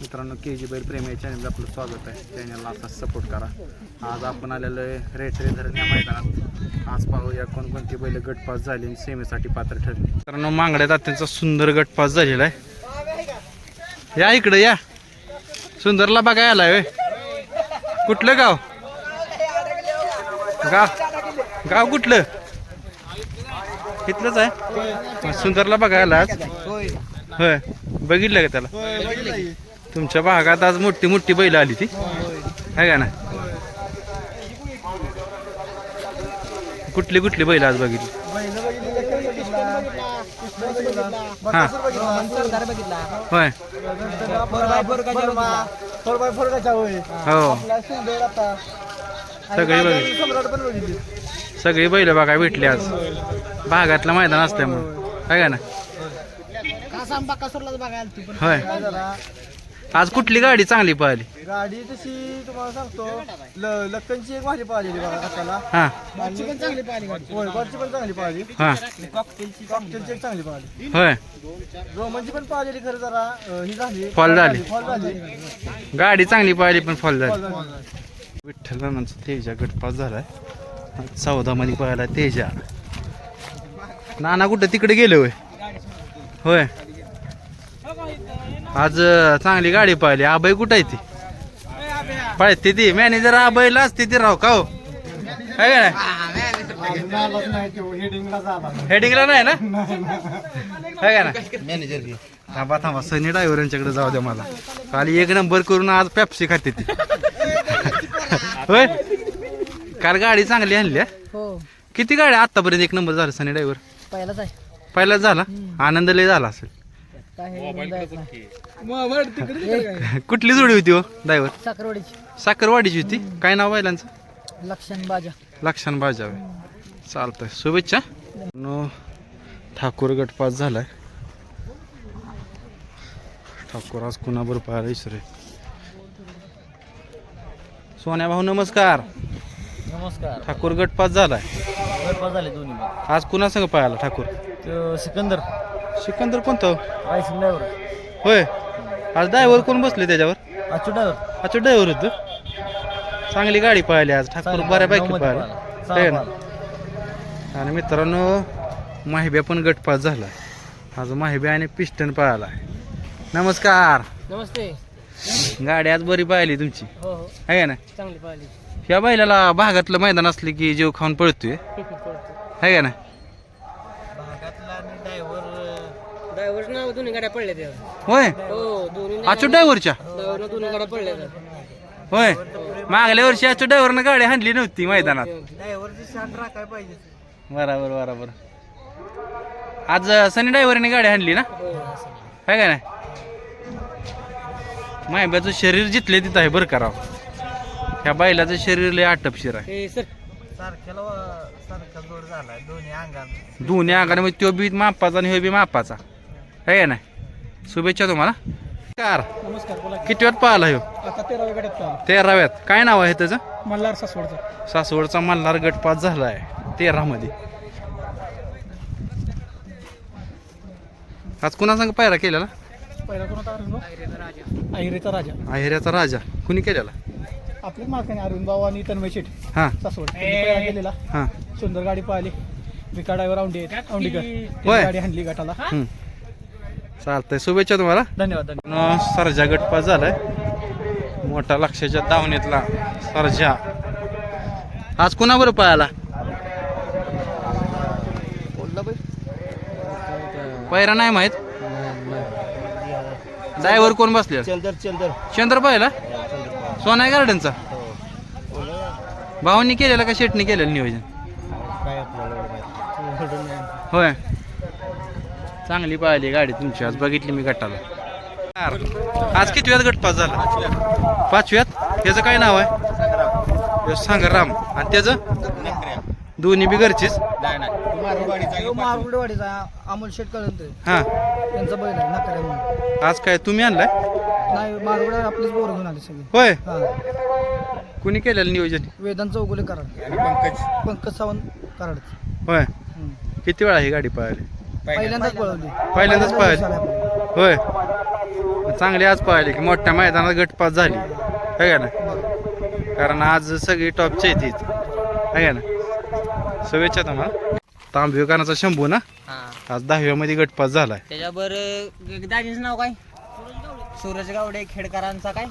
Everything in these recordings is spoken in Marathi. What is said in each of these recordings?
मित्रांनो के जी बैल प्रेमी चॅनलला आपलं स्वागत आहे. चॅनलला आता सपोर्ट करा. आज आपण आलेलो आहे रेटरे धरण या मैदानात. आज पाहूया कोणकोणती बैल गटपास झाली आणि सेमीसाठी पात्र ठरली. मित्रांनो मांगड्या दात्यांचा सुंदर गटपास झालेला आहे. या इकडे या. सुंदरला बघायला आलाय आहे कुठलं गाव? गाव? गाव कुठलं? इथलंच आहे. सुंदरला बघायला आज. होय. बघितलं का त्याला? तुमच्या भागात आज मोठी मोठी बैल आली ती. आहे का ना कुठली कुठली बैल आज बघितली? हा. होय. हो. सगळी बघितली सगळी बैल बघा भेटली आज. भागातलं मैदान असल्यामुळे आहे का ना होय. आज कुठली गाडी चांगली पळाली गाडी तशी तुम्हाला सांगतो ल- लक्कनची एक भारी पाहिलेली बघा कशाला. हा. पण चांगली पाहिली गाडी होय गॉडची पण चांगली पाहिली. हा. कॉकटेलची एक चांगली पाहिली. होय. रोमनची पण पाहिलेली खरं जरा अं, ही झाली. फॉल झाली. फॉल झाली. गाडी चांगली पळाली पण फॉल झाली. फॉल झाली विठ्ठल राणांचा तेजा गटपास झालाय. चौदा मध्ये पळाला तेजा. नाना कुठं? तिकडे गेले होय. होय. आज चांगली गाडी पाहिली. आबाई कुठं आहे ती? पळते ती. मॅनेजर आबाईला असते ती राव का हो? हेडिंगला नाही? ना? आहे का ना मॅनेजर थांबा थांबा. सनी ड्रायव्हर यांच्याकडे जाऊ द्या मला. काल एक नंबर करून आज पेप्सी खाते ती. होय? काल गाडी चांगली आणली हा? हो. किती गाड्या आतापर्यंत एक नंबर झाला सनी ड्रायव्हर पहिलाच आहे. पहिलाच झाला? आनंद लय झाला असेल. कुठली जोडी होती हो ड्रायव्हर? साखरवाडीची. साखरवाडीची होती? काय नाव बैलांचं? लक्षण बाजा. लक्षण बाजावे चालतंय शुभेच्छा. नो ठाकूर गट पास झालाय. ठाकूर आज कुणाबर पाहायला इसरे. सोन्या भाऊ नमस्कार. नमस्कार. ठाकूर गट पास झालाय. गटपास झाले दोन्ही आज कुणा संग पाहायला ठाकूर? सिकंदर. सिकंदर कोणतं? रायसिंग ड्रायव्हर. होय. आज ड्रायव्हर कोण बसले त्याच्यावर? अच्युत ड्रायव्हर. अच्छा ड्रायव्हर होतं. चांगली गाडी पाहिली आज. ठाकूर बऱ्यापैकी पाहिली. आहे ना? आणि मित्रांनो माहिब्या पण गटपास झाला. आज माहिब्या आणि पिस्टन पळाला. नमस्कार. नमस्ते. गाडी आज बरी पाहिली तुमची. हो हो. आहे ना? चांगली पाहिली. ह्या बैलाला भागातलं मैदान असले की जीव खाऊन पळतोय. आहे का ना? ड्रायव्हर नाव दोन्ही गाड्या पडल्या त्या होय? हो दोन्ही आचू ड्रायव्हरच्या? ड्रायव्हर दोन्ही गाड्या पडल्या त्या होय? मागल्या वर्षी आचू ड्रायव्हरनं गाडी हाणली नव्हती मैदानात. राखाय पाहिजे. बरोबर बरोबर. आज सनी ड्रायव्हरने गाडी हाणली ना? हो आहे का नाही? मायब्याचं शरीर जिथले तिथं आहे बरं करावं ह्या बैलाचं शरीर लय आटपशीर आहे. हे सर. सारख्याला सारखा जोड झाला दोन्ही अंगात दोन्ही अंगाने म्हणजे तो बी मापाचा आणि ह्यो बी मापाचा. आहे का नाही? शुभेच्छा तुम्हाला. कार. नमस्कार बोला किती वेळात पाहिला ह्यो? आता तेराव्या गाड्यात पाहिला. तेराव्यात. काय नाव आहे त्याचं? मल्हार सासवडचा. सासवडचा मल्हार गटपास झाला आहे तेरामध्ये. आज कुणा संग पायरा केलेला? पहिला अरविंद अहिरेचा राजा. अहिऱ्याचा राजा. कुणी केलेला? आपल्याच मालकाने अरविंद भाऊ आणि तन्मय शेठ. हां. सासवड त्यांनी पहिला केलेला. हां. सुंदर गाडी पाहिली. विका ड्रायव्हर होय. त्यांनी गाडी हाणली गटाला. हम्म. चालतंय. शुभेच्छा तुम्हाला. धन्यवाद धन्यवाद. न सरजा गटपास झालाय. मोठा लक्षाच्या दावणीतला सरजा. आज कुणाबरोबर पळाला? पैरा नाही माहीत? ड्रायव्हर कोण बसले चंद्र पाहिला सोनाई गार्डनचा? भाऊनी केलेला का शेटनी केलेलं नियोजन? होय. चांगली पाहिली गाडी तुमची. आज बघितली मी गटाला. आज किती वेळात गटपास झाला? पाचव्यात त्याचं काय नाव आहे? ह्यो संग्राम. आणि त्याचं? दोन्ही बी घरचीच. अमोल शेट कळंत हा. त्यांचा बैल आहे आज काय तुम्ही आणलाय? नाही मारुडा आपलीच बोर घेऊन आली सगळी होय. हा कुणी केलेलं नियोजन? वेदांत चौगुले कराड पंकज. पंकज सावंत कराड होय. किती वेळा ही गाडी पळाली? पहिल्यांदाच पळवली. पहिल्यांदाच पळाली. होय. चांगली आज पाहिली की मोठ्या मैदानात गटपास झाली. है का ना कारण आज सगळी टॉपची आहे तीच है का ना शुभेच्छा तुम्हाला. तांबेकरांचा शंभू ना? हा. आज दहाव्यामध्ये गटपास झालाय. त्याच्यावर दाजीचं नाव काय? सूरज गावडे खेडकरांचा काय?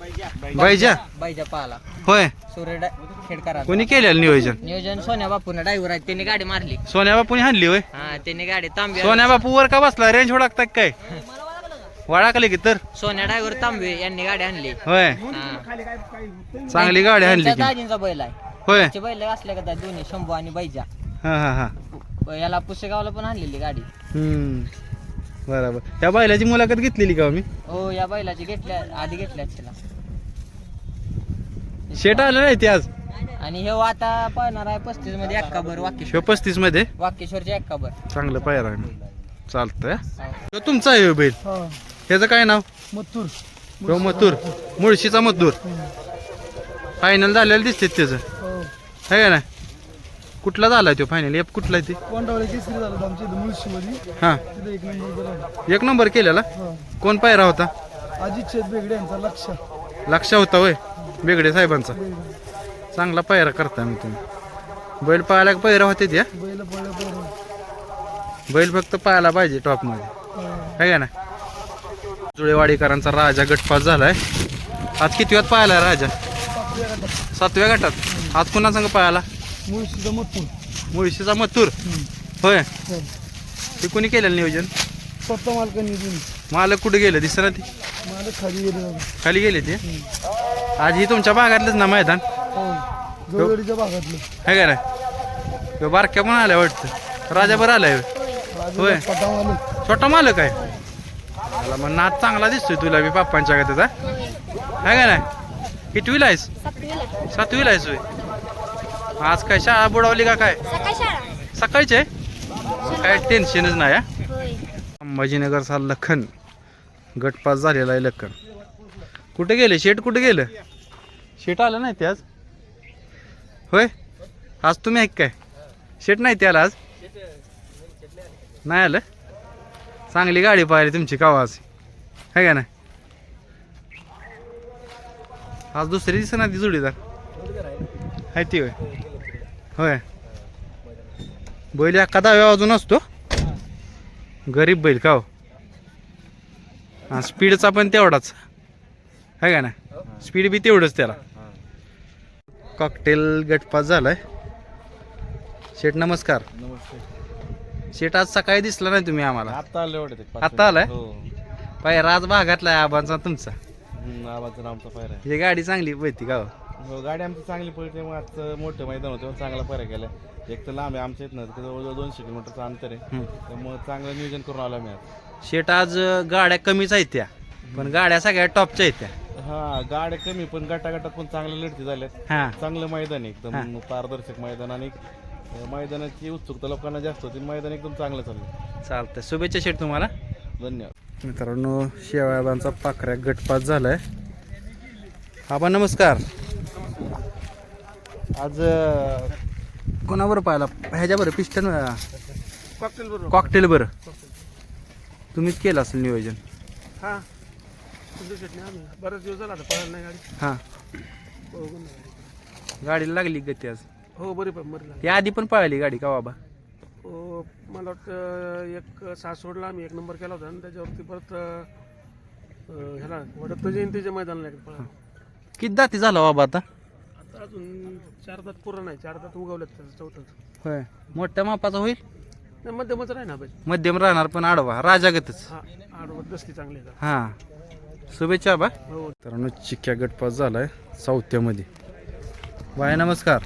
बाईजा पाला. होय. सूर्य कोणी केलेलं नियोजन? नियोजन सोन्या बापून. ड्रायव्हर आहेत त्यांनी गाडी मारली. सोन्या बापूने हाणली होय? हा त्यांनी गाडी तांबे सोन्या बापू वर का बसला? रेंज ओळखताय काय? वळाकले की तर. सोन्या ड्रायव्हर तांबे यांनी गाडी आणली होय. चांगली गाडी आणली दाजींचा बैल आहे. होय. बैल असले का त्या दोन्ही शंभू आणि बैजा. हा हा हा. याला पुसेगावला पण आणलेली गाडी. हम्म. बरोबर. त्या बैलाची मुलाखत घेतलेली का हो मी? हो या बैलाची घेतल्या आधी घेतल्या तिला. शेट आलं नाही ते आज? आणि हे आता पळणार आहे पस्तीसमध्ये एक्काबर वाक्येश्वर शिव पस्तीसमध्ये वाक्येश्वरचे एक्काबर चांगलं पाहिजे आहे चालतंय. तो तुमचा आहे हो बैल. हा. ह्याचं काय नाव? मथुर. हो मथुर. मुळशीचा मथुर. फायनल झालेलं दिसते त्याचं. हो. आहे का ना कुठला झालाय तो फायनल एप कुठला आहे ते? कोंडावळे केसरी झालं आमच्या इथं मुळशीमध्ये. हा. तिथं एक नंबर गेला एक नंबर केलेला? कोण पायरा होता? अजित शेत बेगडे यांचा लक्ष. लक्ष होता होय. बेगडे साहेबांचा. चांगला पायरा करताय मग तुम्ही. बैल पाहायला पायरा होते त्या बैल फक्त पाहायला पाहिजे टॉपमध्ये आहे का ना जुळेवाडीकरांचा राजा गटपास झालाय. आज किती वेळात पाहिला राजा? सातव्या गटात. आज पुन्हा संग पाहायला? मुळशीचा मथुर. मुळशीचा मथुर. होय. हो. ते कोणी केलेलं नियोजन? स्वतः मालकांनी दिली. मालक कुठे गेलं? दिसना ते? मला खाली गेले. बाबा. खाली गेले ते? आज ही तुमच्या भागातलंच ना मैदान? हो. भागातलं. आहे का ना ह्यो बारक्या पण आल्या वाटतं. राजा बरं आलाय होय. राजू पटावाले छोटा मालक. आहे. मला मग नाच चांगला दिसतोय तुला बी पाप्पांच्या का त्याचा आहे का ना कितवीला आहेस? सातवीला आहेस होय. आज काय शाळा बुडवली का काय? सकाळची? आहे काय टेन्शनच नाही हा? होय. संभाजीनगरचा लखन. गटपास झालेला आहे लखन. कुठे गेले? शेट कुठे गेलं? शेट आलं नाही ते आज? होय? आज तुम्ही ऐक काय? शेट नाही त्याला आज? नाही आलं? चांगली गाडी पाहिली तुमची कावा आज? है का नाही? आज दुसरी दिसत ना ती जोडीदार. आहे ती होय. होय. बैल एका दहाव्या अजून असतो. गरीब बैल का हो? हा स्पीडचा पण तेवढाच. आहे का ना स्पीड बी तेवढंच त्याला. कॉकटेल गटपास झालाय. शेठ नमस्कार. शेठ आज सकाळी दिसला नाही तुम्ही आम्हाला? आता आले एवढे आता आलाय? हो. पाय राज भागातला आहे आबांचा तुमचा. हम्म, आबाचं आमचा पायरा आहे. ही गाडी चांगली पळती का हो गाडी आमची चांगली पडते मग आजचं मोठं मैदान होतं चांगला पायरा केला एक तर लांब आहे आमच्या इथनं तर जवळजवळ दोनशे किलोमीटरचं अंतर आहे. त्यामुळे चांगलं नियोजन करून आलो आम्ही आज. शेट आज गाड्या कमीच आहेत त्या पण गाड्या सगळ्या टॉपच्या आहेत त्या. हा गाड्या कमी पण गटागटात पण चांगल्या लढती झाल्यात हा. चांगलं मैदान आहे एकदम पारदर्शक मैदान आणि अं, मैदानाची उत्सुकता लोकांना जास्त होती मैदान एकदम चांगलं चाललं चालतंय. शुभेच्छा शेठ तुम्हाला. धन्यवाद. मित्रांनो शेवाळाबांचा पाखऱ्या गटपास झालाय. आबा नमस्कार. आज अं, कोणाबरं पाहिला ह्याच्या बरं पिस्टन कॉकटेल बरोबर. कॉकटेल बरं तुम्हीच केलं असेल नियोजन? हा. बरेच दिवस झाला पळायला नाही गाडी. हां. गाडीला लागली गती आज? हो बरी पण मरला. ती आधी पण पळाली गाडी का बाबा? हो मला वाटतं एक सासवडला आम्ही एक नंबर केला होता. आणि त्याच्यावरती परत अं, ह्याला वडत्त जयंतीच्या मैदानाला एक किती दाती झाला बाबा आता? अजून चार दात पूर्ण नाही चार दात उगवलेत त्याचं चौथं होय. मोठ्या मापाचा होईल? मध्यमच राही ना पाहिजे मध्यम राहणार पण आडवा राजागतच हा आडवत दसती चांगली आहे हां. शुभेच्छा बा. हो. मित्रांनो चिक्क्या गटपास झालाय चौथ्यामध्ये. बाय नमस्कार.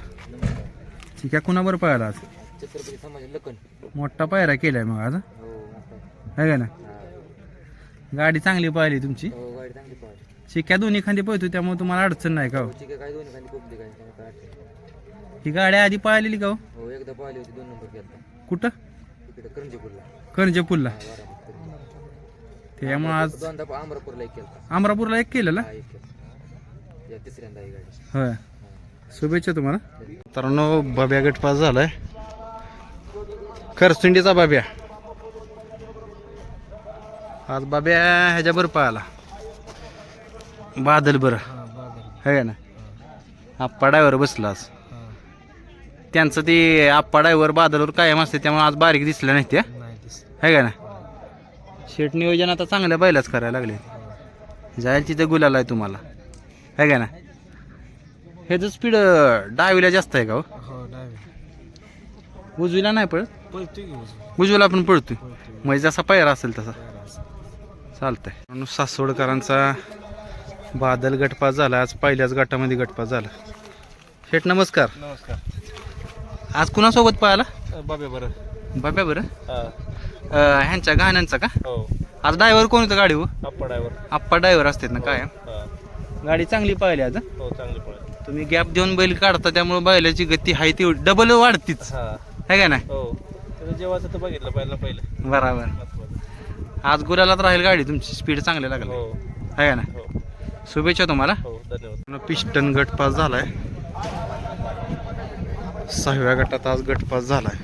चिक्या कुणाबर पाहिला आज? छत्रपती संभाजी लखन. मोठा पायरा केलाय मग आज? हो आहे का ना गाडी चांगली पाहिली तुमची? हो गाडी चांगली पळाली. चिक्या दोन्ही खांदी पळतो त्यामुळे तुम्हाला अडचण नाही का हो? काय दोन्ही खाली काय ही गाडी आधी पाहिलेली का हो? हो एकदा पळाली होती दोन नंबर कुठं? तिकडे करंजीपूरला. करंजपूरला. त्यामुळे आज दोनदा अमरापूरला एक केला अमरापूरला एक केलेला हा एक केला या तिसऱ्यांदा ही गाडी. होय. शुभेच्छा तुम्हाला. मित्रांनो बब्या गटपास झालाय. खरसुंडीचा बाब्या. आज बाब्या ह्याच्या बरं पळाला. बादल बरं. है ना? आप्पा डायवर बसला आज. त्यांचं ते आप्पा डायवर बादलवर कायम असते त्यामुळे आज बारीक दिसलं नाही त्या है का ना? शेट नियोजन आता चांगल्या बैलाच करायला लागले. जायला तिथं गुलाल आहे तुम्हाला. है का ना? ह्याचं स्पीड डावीला जास्त आहे का हो? उजवीला नाही पळत? उजवीला पण पळतोय. म्हणजे जसा पायरा असेल तसा. चालतंय. सासवडकरांचा बादल गटपास झाला. आज पहिल्याच गटामध्ये गटपास झाला. शेठ नमस्कार. नमस्कार. आज कुणासोबत पळाला बाबे बरं. बाब्या बरं? हा. अं, ह्यांच्या गाण्यांचा का? हो. आज ड्रायव्हर कोण होतं गाडी हो आप्पा ड्रायव्हर. आप्पा ड्रायव्हर असतात ना काय हा. गाडी चांगली पाहिली आज हं? हो चांगली पळत तुम्ही गॅप देऊन बैल काढता त्यामुळे बैलाची गती आहे ती डबल वाढतीच. हा. है का ना हो. जेवायचं तर बघितलं पहिलं पहिलं. बरोबर. आज गुलालात राहील गाडी तुमची. स्पीड चांगली लागली. हो. है का ना हो. शुभेच्छा तुम्हाला. हो धन्यवाद. पिस्टन गट पास झालाय. सहाव्या गटात आज गट पास झालाय.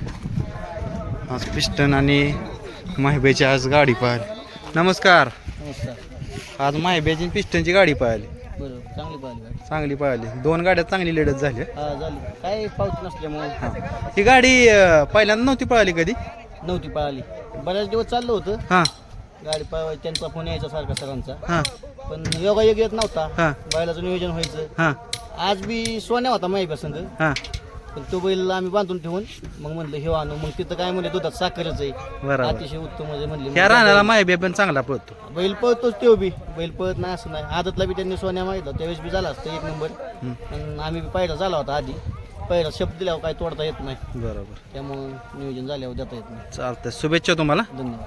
आज पिस्टन आणि माहिब्याची आज गाडी पाहिली. नमस्कार. नमस्कार. आज माहिब्याची आणि पिस्टनची गाडी पाहिली. बरोबर चांगली पाहिली गाडी. चांगली पाहिली. दोन गाड्या चांगली लढत झाली हा झाली. काय पावती नसल्यामुळे. हा. ही गाडी अं, पहिल्यांदा नव्हती पळाली कधी? नव्हती पळाली. बऱ्याच दिवस चाललं होतं. हां. गाडी पळवाय त्यांचा फोन यायचा सारखा सरांचा. हां. पण योगा योग येत नव्हता. हां. बैलाचं नियोजन व्हायचं. हां. आज बी सोन्या होता माहिती संघ हां. पण तो बैल आम्ही बांधून ठेवून मग म्हणलं हे आणू. मग तिथं काय म्हणले दुधात साखरच आहे. बरोबर. अतिशय उत्तम म्हणजे म्हणले. ह्या राहण्याला पण चांगला पळतो. बैल पळतोच तो बी. बैल पळत नाही असं नाही. आदतला बी त्यांनी सोन्या मागितला. त्यावेळेस बी झाला असतं एक नंबर. पण आम्ही बी पहिला झाला होता आधी. पहिला शब्द दिल्यावर काय तोडता येत नाही. बरोबर. त्यामुळं नियोजन झाल्यावर देता येत नाही. चालतंय. शुभेच्छा तुम्हाला. धन्यवाद.